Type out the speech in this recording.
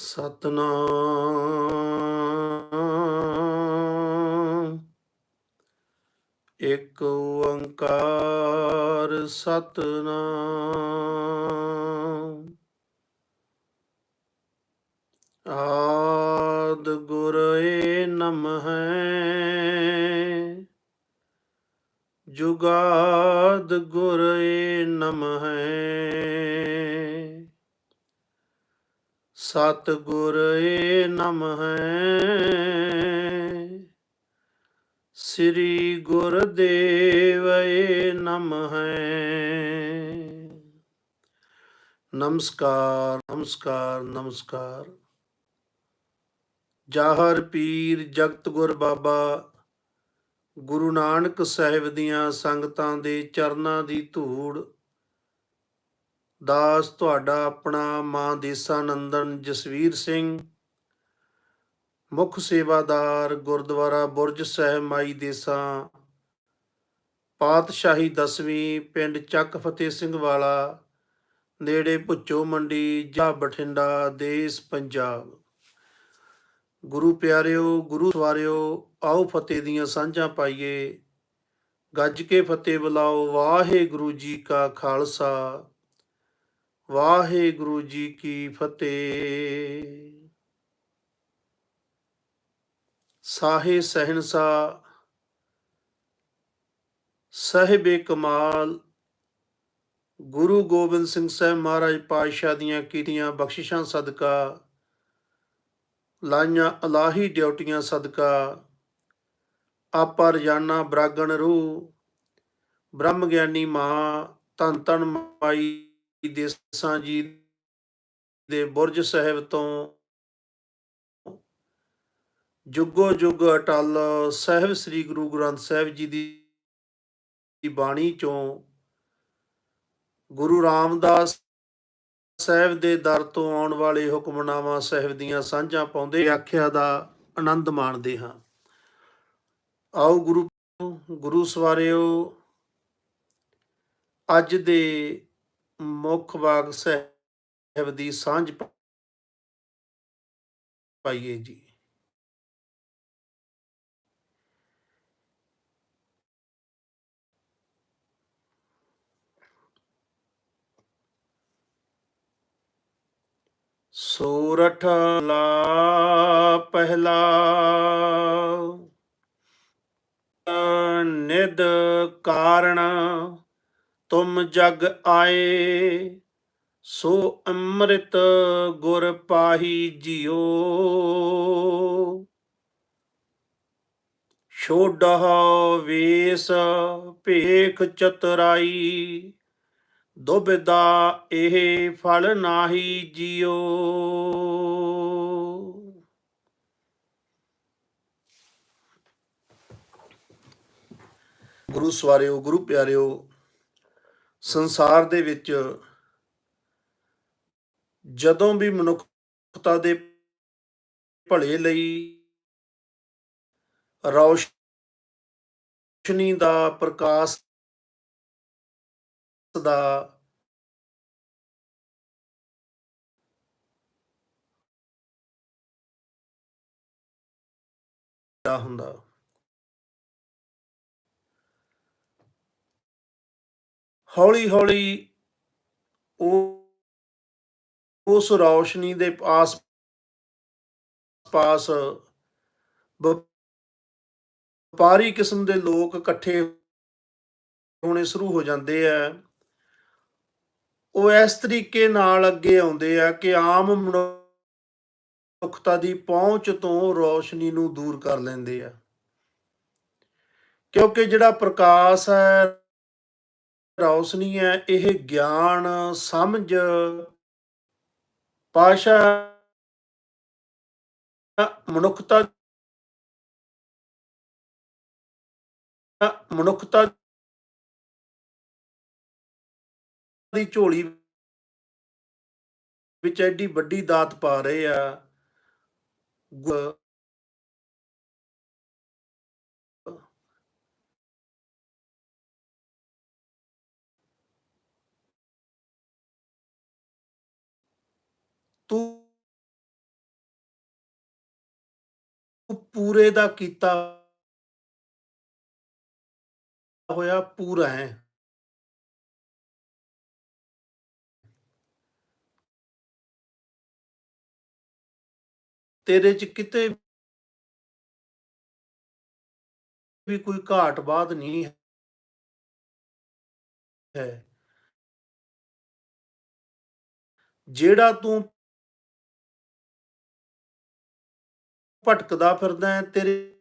ਸਤਨਾਮ। ਇੱਕ ਓੰਕਾਰ ਸਤਨਾਮ। ਆਦ ਗੁਰ ਏ ਨਮः ਜੁਗਾਦ ਗੁਰ ਏ ਨਮः ਸਤ ਗੁਰ ਏ ਨਮः ਸ੍ਰੀ ਗੁਰਦੇਵ ਏ ਹੈ। ਨਮਸਕਾਰ ਨਮਸਕਾਰ ਨਮਸਕਾਰ। ਜਾਹਰ ਪੀਰ ਜਗਤ ਗੁਰ ਬਾਬਾ, ਗੁਰੂ ਨਾਨਕ ਸਾਹਿਬ ਦੀਆਂ ਸੰਗਤਾਂ ਦੇ ਚਰਨਾਂ ਦੀ ਧੂੜ ਦਾਸ ਤੁਹਾਡਾ ਆਪਣਾ ਮਾਂ ਦੇਸਾ ਨੰਦਨ ਜਸਵੀਰ ਸਿੰਘ। ਮੁੱਖ ਸੇਵਾਦਾਰ ਗੁਰਦੁਆਰਾ ਬੁਰਜ ਸਾਹਿਬ ਮਾਈ ਦੇਸਾਂ। ਪਾਤਸ਼ਾਹੀ ਦਸਵੀਂ ਪਿੰਡ ਚੱਕ ਫਤਿਹ ਸਿੰਘ ਵਾਲਾ। ਨੇੜੇ ਭੁੱਚੋ ਮੰਡੀ ਜ਼ਿਲ੍ਹਾ ਬਠਿੰਡਾ, ਦੇਸ਼ ਪੰਜਾਬ। ਗੁਰੂ ਪਿਆਰਿਓ, ਗੁਰੂ ਸਵਾਰਿਓ, ਆਓ ਫਤਿਹ ਦੀਆਂ ਸਾਂਝਾਂ ਪਾਈਏ। ਗੱਜ ਕੇ ਫਤਿਹ ਬੁਲਾਓ, ਵਾਹਿਗੁਰੂ ਜੀ ਕਾ ਖਾਲਸਾ। ਵਾਹਿਗੁਰੂ ਜੀ ਕੀ ਫਤਿਹ। ਸਾਹੇ ਸਹਿਨਸਾ, ਸਾਹਿਬੇ ਕਮਾਲ, ਗੁਰੂ ਗੋਬਿੰਦ ਸਿੰਘ ਸਾਹਿਬ ਮਹਾਰਾਜ ਪਾਤਸ਼ਾਹ ਦੀਆਂ ਕੀਤੀਆਂ ਬਖਸ਼ਿਸ਼ਾਂ ਸਦਕਾ, ਲਾਈਆਂ ਅਲਾਹੀ ਡਿਊਟੀਆਂ ਸਦਕਾ, ਆਪਾ ਰਜਾਨਾ ਬਰਾਗਣ ਰੂਹ ਬ੍ਰਹਮ ਗਿਆਨੀ ਮਾਂ ਤਨ ਤਨ ਮਾਈ ਦੇਸਾਂ ਜੀ ਦੇ ਬੁਰਜ ਸਾਹਿਬ ਤੋਂ ਜੁਗੋ ਜੁਗ ਅਟਲ ਸਾਹਿਬ ਸ੍ਰੀ ਗੁਰੂ ਗ੍ਰੰਥ ਸਾਹਿਬ ਜੀ ਦੀ ਬਾਣੀ ਚੋਂ ਗੁਰੂ ਰਾਮਦਾਸ ਸਾਹਿਬ ਦੇ ਦਰ ਤੋਂ ਆਉਣ ਵਾਲੇ ਹੁਕਮਨਾਮਾ ਸਾਹਿਬ ਦੀਆਂ ਸਾਂਝਾਂ ਪਾਉਂਦੇ ਆਖਿਆ ਦਾ ਆਨੰਦ ਮਾਣਦੇ ਹਾਂ। ਆਓ ਗੁਰੂ ਗੁਰੂ ਸਵਾਰਿਓ, ਅੱਜ ਦੇ ਮੁੱਖ ਬਾਗ ਸਾਹਿਬ ਦੀ ਸਾਂਝ ਪਾਈਏ ਜੀ। ਸੂਰਠ ਲਾ ਪਹਿਲਾ ਨਿਦ ਕਾਰਣ ਤੁਮ ਜਗ ਆਏ, ਸੋ ਅੰਮ੍ਰਿਤ ਗੁਰ ਪਾਹੀ ਜਿਉ। ਛੋਡਹ ਵੇਸ ਭੇਖ ਚਤਰਾਈ ਦੁਬਿਦਾ ਇਹ ਫਲ ਨਾਹੀ ਜਿਉ। ਗੁਰੂ ਸਵਾਰਿਓ, ਗੁਰੂ ਪਿਆਰਿਓ ਸੰਸਾਰ ਦੇ ਵਿੱਚ ਜਦੋਂ ਵੀ ਮਨੁੱਖਤਾ ਦੇ ਭਲੇ ਲਈ ਰੌਸ਼ਨੀ ਦਾ ਪ੍ਰਕਾਸ਼ ਦਾ ਹੁੰਦਾ। ਹੌਲੀ ਹੌਲੀ ਉਹ ਉਸ ਰੌਸ਼ਨੀ ਦੇ ਪਾਸ ਪਾਸ ਵਪਾਰੀ ਕਿਸਮ ਦੇ ਲੋਕ ਇਕੱਠੇ ਹੋਣੇ ਸ਼ੁਰੂ ਹੋ ਜਾਂਦੇ ਆ। ਉਹ ਇਸ ਤਰੀਕੇ ਨਾਲ ਅੱਗੇ ਆਉਂਦੇ ਆ ਕਿ ਆਮ ਮਨੁੱਖਤਾ ਦੀ ਪਹੁੰਚ ਤੋਂ ਰੌਸ਼ਨੀ ਨੂੰ ਦੂਰ ਕਰ ਲੈਂਦੇ ਆ। ਕਿਉਂਕਿ ਜਿਹੜਾ ਪ੍ਰਕਾਸ਼ ਹੈ ਰੌਸ਼ਨੀ ਹੈ ਇਹ ਗਿਆਨ, ਸਮਝ। ਪਾਸ਼ਾ ਮਨੁੱਖਤਾ ਮਨੁੱਖਤਾ ਦੀ ਝੋਲੀ ਵਿੱਚ ਐਡੀ ਵੱਡੀ ਦਾਤ ਪਾ ਰਹੇ ਆ। ਤੂੰ ਪੂਰੇ ਦਾ ਕੀਤਾ ਹੋਇਆ ਪੂਰਾ ਹੈ। ਤੇਰੇ ਚ ਕਿਤੇ ਵੀ ਕੋਈ ਘਾਟ ਬਾਤ ਨਹੀਂ ਹੈ। ਜਿਹੜਾ ਤੂੰ ਭਟਕਦਾ ਫਿਰਦਾ ਹੈ ਤੇਰੇ